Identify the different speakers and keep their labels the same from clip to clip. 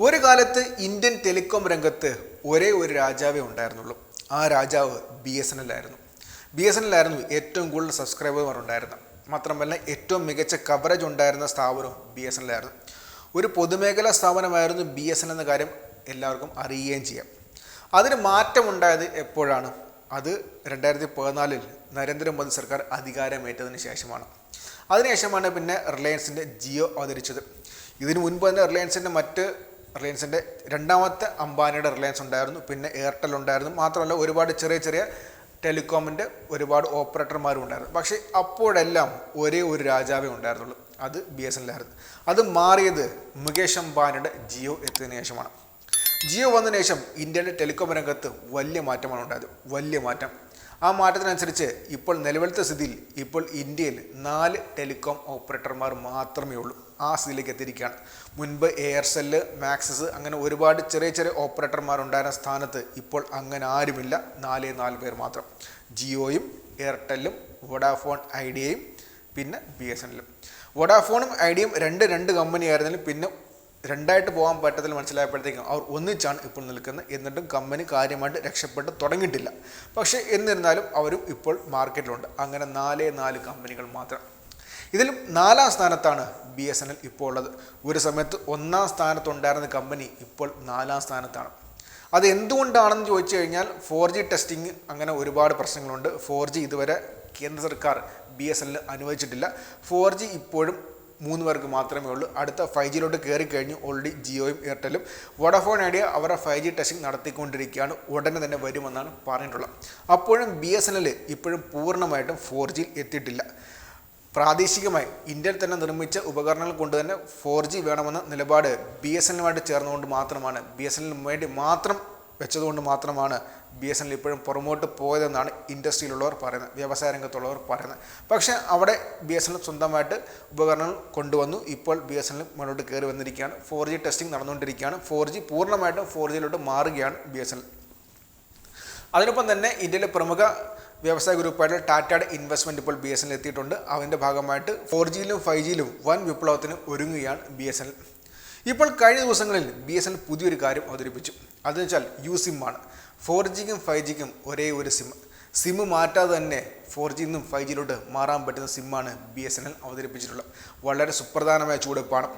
Speaker 1: ഒരു കാലത്ത് Indian telecom രംഗത്ത് ഒരേ ഒരു രാജാവേ ഉണ്ടായിരുന്നുള്ളൂ. ആ രാജാവ് ബി എസ് എൻ എൽ ആയിരുന്നു. ബി എസ് എൻ എൽ ആയിരുന്നു ഏറ്റവും കൂടുതൽ സബ്സ്ക്രൈബർമാർ ഉണ്ടായിരുന്നത്. മാത്രമല്ല ഏറ്റവും മികച്ച കവറേജ് ഉണ്ടായിരുന്ന സ്ഥാപനവും ബി എസ് എൻ എൽ ആയിരുന്നു. ഒരു പൊതുമേഖലാ സ്ഥാപനമായിരുന്നു ബി എസ് എൻ എന്ന കാര്യം എല്ലാവർക്കും അറിയുകയും ചെയ്യാം. അതിന് മാറ്റമുണ്ടായത് എപ്പോഴാണ്? അത് രണ്ടായിരത്തി പതിനാലിൽ നരേന്ദ്രമോദി സർക്കാർ അധികാരമേറ്റതിന് ശേഷമാണ്. അതിനുശേഷമാണ് പിന്നെ റിലയൻസിന്റെ ജിയോ അവതരിച്ചത്. ഇതിനു മുൻപ് തന്നെ റിലയൻസിന്റെ മറ്റ് റിലയൻസിന്റെ രണ്ടാമത്തെ അംബാനിയുടെ റിലയൻസ് ഉണ്ടായിരുന്നു. പിന്നെ എയർടെൽ ഉണ്ടായിരുന്നു. മാത്രമല്ല ഒരുപാട് ചെറിയ ചെറിയ ടെലികോമിന്റെ ഒരുപാട് ഓപ്പറേറ്റർമാരും ഉണ്ടായിരുന്നു. പക്ഷേ അപ്പോഴെല്ലാം ഒരേ ഒരു രാജാവേ ഉണ്ടായിരുന്നുള്ളൂ. അത് ബി എസ് എല്ലായിരുന്നു അത് മാറിയത് മുകേഷ് അംബാനിയുടെ ജിയോ എത്തിയതിനു ശേഷമാണ്. ജിയോ വന്നതിന് ശേഷം ഇന്ത്യയുടെ ടെലികോം രംഗത്ത് വലിയ മാറ്റമാണ് ഉണ്ടായത്. വലിയ മാറ്റം. ആ മാറ്റത്തിനനുസരിച്ച് ഇപ്പോൾ നിലവിലത്തെ സ്ഥിതിയിൽ ഇപ്പോൾ ഇന്ത്യയിൽ നാല് ടെലികോം ഓപ്പറേറ്റർമാർ മാത്രമേ ഉള്ളൂ. ആ സ്ഥിതിയിലേക്ക് എത്തിയിരിക്കുകയാണ്. മുൻപ് എയർസെല്ല് മാക്സസ് അങ്ങനെ ഒരുപാട് ചെറിയ ചെറിയ ഓപ്പറേറ്റർമാരുണ്ടായിരുന്ന സ്ഥാനത്ത് ഇപ്പോൾ അങ്ങനെ ആരുമില്ല. നാലേ നാല് പേർ മാത്രം. ജിയോയും എയർടെല്ലും വോഡാഫോൺ ഐഡിയയും പിന്നെ ബി എസ് എല്ലും. വോഡാഫോണും ഐഡിയയും രണ്ട് രണ്ട് കമ്പനി ആയിരുന്നാലും പിന്നെ രണ്ടായിട്ട് പോകാൻ പറ്റത്തിൽ മനസ്സിലായപ്പോഴത്തേക്കും അവർ ഒന്നിച്ചാണ് ഇപ്പോൾ നിൽക്കുന്നത്. എന്നിട്ടും കമ്പനി കാര്യമായിട്ട് രക്ഷപ്പെട്ട് തുടങ്ങിയിട്ടില്ല. പക്ഷേ എന്നിരുന്നാലും അവരും ഇപ്പോൾ മാർക്കറ്റിലുണ്ട് അങ്ങനെ നാലേ നാല് കമ്പനികൾ മാത്രം. ഇതിലും നാലാം സ്ഥാനത്താണ് ബി എസ് എൻ എൽ ഇപ്പോൾ ഉള്ളത്. ഒരു സമയത്ത് ഒന്നാം സ്ഥാനത്തുണ്ടായിരുന്ന കമ്പനി ഇപ്പോൾ നാലാം സ്ഥാനത്താണ്. അത് എന്തുകൊണ്ടാണെന്ന് ചോദിച്ചു കഴിഞ്ഞാൽ ഫോർ ജി ടെസ്റ്റിംഗ് അങ്ങനെ ഒരുപാട് പ്രശ്നങ്ങളുണ്ട്. ഫോർ ജി ഇതുവരെ കേന്ദ്ര സർക്കാർ ബി എസ് എൻ എൽ അനുവദിച്ചിട്ടില്ല. ഫോർ ജി ഇപ്പോഴും മൂന്ന് പേർക്ക് മാത്രമേ ഉള്ളൂ. അടുത്ത ഫൈവ് ജിയിലോട്ട് കയറി കഴിഞ്ഞു ഓൾറെഡി ജിയോയും എയർടെലും. വോഡഫോൺ ഐഡിയ അവരുടെ ഫൈവ് ജി ടെസ്റ്റിംഗ് നടത്തിക്കൊണ്ടിരിക്കുകയാണ്. ഉടനെ തന്നെ വരുമെന്നാണ് പറഞ്ഞിട്ടുള്ളത്. അപ്പോഴും ബി എസ് എൻ എൽ ഇപ്പോഴും പൂർണമായിട്ടും ഫോർ ജിയിൽ എത്തിയിട്ടില്ല. പ്രാദേശികമായി ഇന്ത്യയിൽ തന്നെ നിർമ്മിച്ച ഉപകരണങ്ങൾ കൊണ്ട് തന്നെ ഫോർ ജി വേണമെന്ന നിലപാട് ബി എസ് എല്ലുമായിട്ട് ചേർന്നുകൊണ്ട് മാത്രമാണ്. ബി എസ് എല്ലിന് വേണ്ടി മാത്രം വെച്ചതുകൊണ്ട് മാത്രമാണ് ബി എസ് എൻ എൽ ഇപ്പോഴും പുറമോട്ട് പോയതെന്നാണ് ഇൻഡസ്ട്രിയിലുള്ളവർ പറയുന്നത് വ്യവസായ രംഗത്തുള്ളവർ പറയുന്നത്. പക്ഷേ അവിടെ ബി എസ് എൻ എൽ സ്വന്തമായിട്ട് ഉപകരണങ്ങൾ കൊണ്ടുവന്നു. ഇപ്പോൾ ബി എസ് എൻ എൽ മുന്നോട്ട് കയറി വന്നിരിക്കുകയാണ്. ഫോർ ജി ടെസ്റ്റിംഗ് നടന്നുകൊണ്ടിരിക്കുകയാണ്. ഫോർ ജി പൂർണമായിട്ടും ഫോർ ജിയിലോട്ട് മാറുകയാണ് ബി എസ് എൻ എൽ അതിനൊപ്പം തന്നെ ഇന്ത്യയിലെ പ്രമുഖ വ്യവസായ ഗ്രൂപ്പായിട്ട് ടാറ്റയുടെ ഇൻവെസ്റ്റ്മെന്റ് ഇപ്പോൾ ബി എസ് എൻ എത്തിയിട്ടുണ്ട്. അതിന്റെ ഭാഗമായിട്ട് ഫോർ ജിയിലും ഫൈവ് ജിയിലും വൻ വിപ്ലവത്തിന് ഒരുങ്ങുകയാണ് ബി എസ് എൻ ഇപ്പോൾ കഴിഞ്ഞ ദിവസങ്ങളിൽ ബി എസ് എൻ പുതിയൊരു കാര്യം അവതരിപ്പിച്ചു. അതെന്ന് വെച്ചാൽ യു സിമ്മാണ് ഫോർ ജിക്കും ഫൈവ് ജിക്കും ഒരേ ഒരു സിം സിം മാറ്റാതെ തന്നെ ഫോർ ജിയിൽ നിന്നും ഫൈവ് ജിയിലോട്ട് മാറാൻ പറ്റുന്ന സിമ്മാണ് ബി എസ് എൻ എൽ അവതരിപ്പിച്ചിട്ടുള്ളത്. വളരെ സുപ്രധാനമായ ചൂടെപ്പാണ്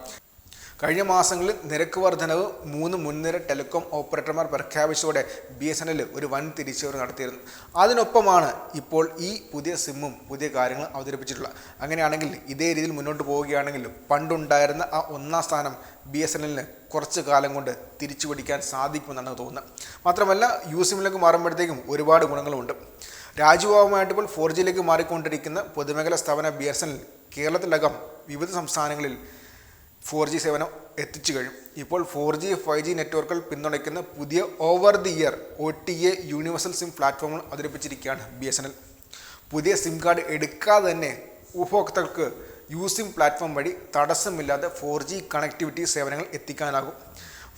Speaker 1: കഴിഞ്ഞ മാസങ്ങളിൽ നിരക്ക് വർധനവ് മൂന്ന് മുൻനിര ടെലികോം ഓപ്പറേറ്റർമാർ പ്രഖ്യാപിച്ചതോടെ ബി എസ് എൻ എൽ ഒരു വൻ തിരിച്ചുവരവ് നടത്തിയിരുന്നു. അതിനൊപ്പമാണ് ഇപ്പോൾ ഈ പുതിയ സിമ്മും പുതിയ കാര്യങ്ങളും അവതരിപ്പിച്ചിട്ടുള്ളത്. അങ്ങനെയാണെങ്കിൽ ഇതേ രീതിയിൽ മുന്നോട്ട് പോവുകയാണെങ്കിൽ പണ്ടുണ്ടായിരുന്ന ആ ഒന്നാം സ്ഥാനം ബി എസ് എൻ എല്ലിന് കുറച്ച് കാലം കൊണ്ട് തിരിച്ചു പിടിക്കാൻ സാധിക്കുമെന്നാണ് തോന്നുന്നത്. മാത്രമല്ല യു സിമ്മിലേക്ക് മാറുമ്പോഴത്തേക്കും ഒരുപാട് ഗുണങ്ങളുണ്ട് രാജ്യവുമായിട്ട് ഇപ്പോൾ ഫോർ ജിയിലേക്ക് മാറിക്കൊണ്ടിരിക്കുന്ന പൊതുമേഖലാ സ്ഥാപന ബി എസ് എൻ എൽ കേരളത്തിലകം വിവിധ സംസ്ഥാനങ്ങളിൽ ഫോർ ജി സേവനം എത്തിച്ചു കഴിയും ഇപ്പോൾ ഫോർ ജി ഫൈവ് ജി നെറ്റ്വർക്കുകൾ പിന്തുണയ്ക്കുന്ന പുതിയ over the air O T A universal SIM പ്ലാറ്റ്ഫോമുകൾ അവതരിപ്പിച്ചിരിക്കുകയാണ് ബി എസ് എൻ എൽ. പുതിയ സിം കാർഡ് എടുക്കാതെ തന്നെ ഉപഭോക്താക്കൾക്ക് യു സിം പ്ലാറ്റ്ഫോം വഴി തടസ്സമില്ലാതെ ഫോർ ജി കണക്ടിവിറ്റി സേവനങ്ങൾ എത്തിക്കാനാകും.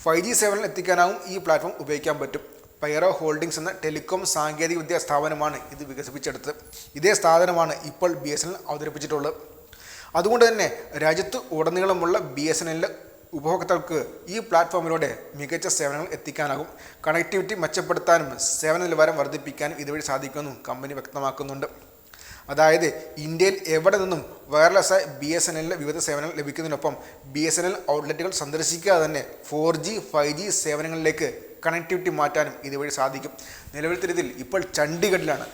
Speaker 1: ഫൈവ് ജി സേവനങ്ങൾ എത്തിക്കാനാകും ഈ പ്ലാറ്റ്ഫോം ഉപയോഗിക്കാൻ പറ്റും. പൈറോ ഹോൾഡിംഗ്സ് എന്ന ടെലികോം സാങ്കേതിക വിദ്യാ സ്ഥാപനമാണ് ഇത് വികസിപ്പിച്ചെടുത്തത്. ഇതേ സ്ഥാപനമാണ് ഇപ്പോൾ ബി എസ് എൻ എൽ അവതരിപ്പിച്ചിട്ടുള്ളത്. അതുകൊണ്ട് തന്നെ രാജ്യത്ത് ഉടനീളമുള്ള ബി എസ് എൻ ഉപഭോക്താക്കൾക്ക് ഈ പ്ലാറ്റ്ഫോമിലൂടെ മികച്ച സേവനങ്ങൾ എത്തിക്കാനാകും. കണക്ടിവിറ്റി മെച്ചപ്പെടുത്താനും സേവന നിലവാരം വർദ്ധിപ്പിക്കാനും ഇതുവഴി സാധിക്കുമെന്നും കമ്പനി വ്യക്തമാക്കുന്നുണ്ട്. അതായത് ഇന്ത്യയിൽ എവിടെ നിന്നും വയർലെസ്സായി ബി എസ് എൻ എല്ലിലെ വിവിധ സേവനങ്ങൾ ലഭിക്കുന്നതിനൊപ്പം ബി എസ് എൻ എൽ ഔട്ട്ലെറ്റുകൾ സന്ദർശിക്കാതെ തന്നെ ഫോർ ജി ഫൈവ് ജി സേവനങ്ങളിലേക്ക് കണക്ടിവിറ്റി മാറ്റാനും ഇതുവഴി സാധിക്കും. നിലവിലത്തെ രീതിയിൽ ഇപ്പോൾ ചണ്ഡീഗഡിലാണ്.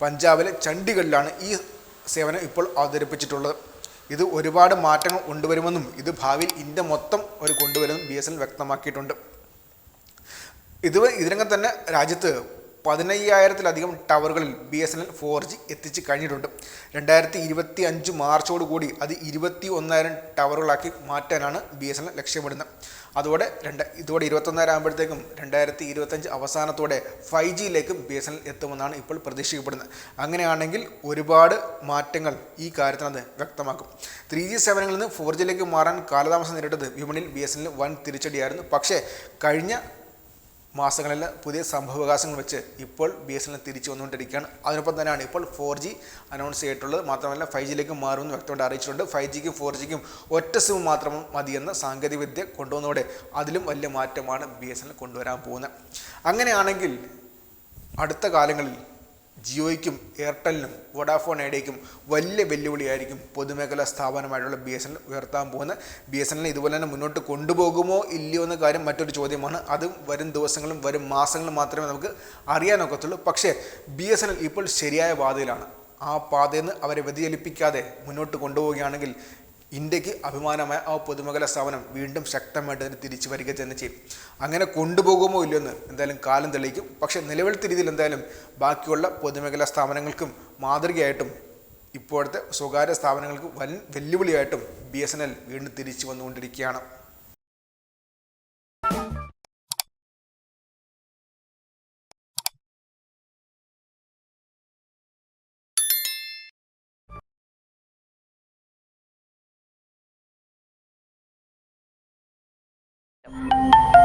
Speaker 1: പഞ്ചാബിലെ ചണ്ഡീഗഡിലാണ് ഈ സേവനം ഇപ്പോൾ അവതരിപ്പിച്ചിട്ടുള്ളത്. ഇത് ഒരുപാട് മാറ്റങ്ങൾ കൊണ്ടുവരുമെന്നും ഇത് ഭാവിയിൽ ഇന്ത്യ മൊത്തം ഒരു കൊണ്ടുവരുമെന്നും ബി എസ് എൻ വ്യക്തമാക്കിയിട്ടുണ്ട്. ഇത് ഇതിനകം തന്നെ രാജ്യത്ത് പതിനയ്യായിരത്തിലധികം ടവറുകളിൽ B S N L four G എത്തിച്ച് കഴിഞ്ഞിട്ടുണ്ട്. രണ്ടായിരത്തി ഇരുപത്തി അഞ്ച് മാർച്ചോടുകൂടി അത് ഇരുപത്തി ഒന്നായിരം ടവറുകളാക്കി മാറ്റാനാണ് ബി എസ് എൻ എൽ ലക്ഷ്യമിടുന്നത്. അതോടെ രണ്ട് ഇതോടെ ഇരുപത്തൊന്നായിരം ആകുമ്പോഴത്തേക്കും രണ്ടായിരത്തി ഇരുപത്തഞ്ച് അവസാനത്തോടെ ഫൈവ് ജിയിലേക്കും ബി എസ് എൻ എൽ എത്തുമെന്നാണ് ഇപ്പോൾ പ്രതീക്ഷിക്കപ്പെടുന്നത്. അങ്ങനെയാണെങ്കിൽ ഒരുപാട് മാറ്റങ്ങൾ ഈ കാര്യത്തിനത് വ്യക്തമാക്കും. ത്രീ ജി സേവനങ്ങളിൽ നിന്ന് ഫോർ ജിയിലേക്ക് മാറാൻ കാലതാമസം നേരിട്ടത് വിപണിയിൽ ബി എസ് എൻ എൽ വൻ തിരിച്ചടിയായിരുന്നു. പക്ഷേ കഴിഞ്ഞ മാസങ്ങളിൽ പുതിയ സംഭവവികാസങ്ങൾ വെച്ച് ഇപ്പോൾ ബി എസ് എൻ എൽ തിരിച്ചു വന്നുകൊണ്ടിരിക്കുകയാണ്. അതിനൊപ്പം തന്നെയാണ് ഇപ്പോൾ ഫോർ ജി അനൗൺസ് ചെയ്തിട്ടുള്ളത്. മാത്രമല്ല ഫൈവ് ജിയിലേക്ക് മാറുമെന്ന് വ്യക്തമായിട്ട് അറിയിച്ചിട്ടുണ്ട്. ഫൈവ് ജിക്കും ഫോർ ജിക്കും ഒറ്റ സിം മാത്രം മതിയെന്ന സാങ്കേതികവിദ്യ കൊണ്ടുവന്നതോടെ അതിലും വലിയ മാറ്റമാണ് ബി എസ് എൻ എൽ കൊണ്ടുവരാൻ പോകുന്നത്. അങ്ങനെയാണെങ്കിൽ അടുത്ത കാലങ്ങളിൽ ജിയോയ്ക്കും എയർടെലിനും വോഡാഫോൺ ഐഡിയയ്ക്കും വലിയ വെല്ലുവിളിയായിരിക്കും പൊതുമേഖലാ സ്ഥാപനമായിട്ടുള്ള ബി എസ് എൻ എൽ ഉയർത്താൻ പോകുന്ന ബി എസ് എൻ ഇതുപോലെ തന്നെ മുന്നോട്ട് കൊണ്ടുപോകുമോ ഇല്ലയോ എന്ന കാര്യം മറ്റൊരു ചോദ്യമാണ്. അത് വരും ദിവസങ്ങളും വരും മാസങ്ങളും മാത്രമേ നമുക്ക് അറിയാനൊക്കത്തുള്ളൂ പക്ഷേ ബി എസ് എൻ എൽ ഇപ്പോൾ ശരിയായ പാതയിലാണ്. ആ പാതയിൽ നിന്ന് അവരെ വ്യതിചലിപ്പിക്കാതെ മുന്നോട്ട് കൊണ്ടുപോവുകയാണെങ്കിൽ ഇന്ത്യയ്ക്ക് അഭിമാനമായ ആ പൊതുമേഖലാ സ്ഥാപനം വീണ്ടും ശക്തമായിട്ട് തന്നെ തിരിച്ചു വരിക തന്നെ ചെയ്യും. അങ്ങനെ കൊണ്ടുപോകുമോ ഇല്ലയോ എന്ന് എന്തായാലും കാലം തെളിയിക്കും. പക്ഷേ നിലവിലത്തെ രീതിയിൽ എന്തായാലും ബാക്കിയുള്ള പൊതുമേഖലാ സ്ഥാപനങ്ങൾക്കും മാതൃകയായിട്ടും ഇപ്പോഴത്തെ സ്വകാര്യ സ്ഥാപനങ്ങൾക്ക് വൻ വെല്ലുവിളിയായിട്ടും ബി എസ് എൻ എൽ വീണ്ടും തിരിച്ചു വന്നുകൊണ്ടിരിക്കുകയാണ്. you